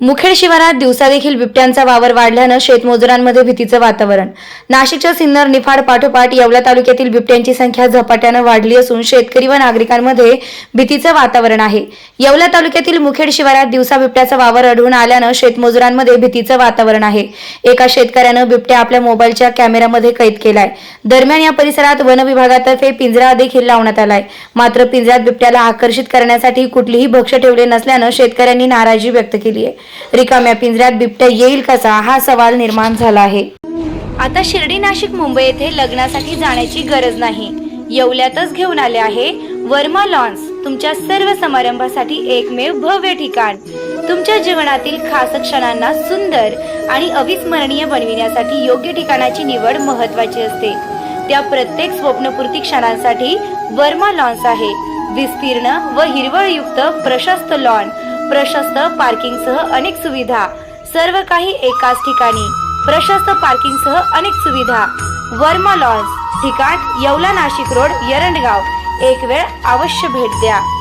मुखेड शिवारात दिवसा देखील बिबट्यांचा वावर वाढल्यानं शेतमजुरांमध्ये भीतीचं वातावरण. नाशिकच्या सिन्नर निफाड पाठोपाठ येवला तालुक्यातील बिबट्यांची संख्या झपाट्यानं वाढली असून शेतकरी व नागरिकांमध्ये भीतीचं वातावरण आहे. येवला तालुक्यातील मुखेड शिवारात दिवसा बिबट्याचा वावर आढळून आल्यानं शेतमजुरांमध्ये भीतीचं वातावरण आहे. एका शेतकऱ्यानं बिबट्या आपल्या मोबाईलच्या कॅमेऱ्यामध्ये कैद केलाय. दरम्यान या परिसरात वन विभागातर्फे पिंजरा देखील लावण्यात आलाय. मात्र पिंजऱ्यात बिबट्याला आकर्षित करण्यासाठी कुठलीही भक्ष ठेवले नसल्यानं शेतकऱ्यांनी नाराजी व्यक्त केली आहे. रिकाम्या पिंजऱ्यात बिबट्या येईल कसा हा सवाल निर्माण झाला आहे. आता शिर्डी नाशिक मुंबई येथे लग्नासाठी जाण्याची गरज नाही. येवल्यातच घेऊन आले आहे वर्मा लॉन्स तुमच्या सर्व समारंभासाठी एकमेव भव्य ठिकाण. तुमच्या जीवनातील खास क्षणांना सुंदर आणि अविस्मरणीय बनविण्यासाठी योग्य ठिकाणाची निवड महत्वाची असते. त्या प्रत्येक स्वप्नपूर्ती क्षणांसाठी वर्मा लॉन्स आहे. विस्तीर्ण व हिरवळयुक्त प्रशस्त लॉन प्रशस्त पार्किंगसह अनेक सुविधा. सर्व काही एकाच ठिकाणी. प्रशस्त पार्किंगसह अनेक सुविधा. वर्मा लॉन्स ठिकाण येवला नाशिक रोड यरंडगाव. एक वेळ अवश्य भेट द्या.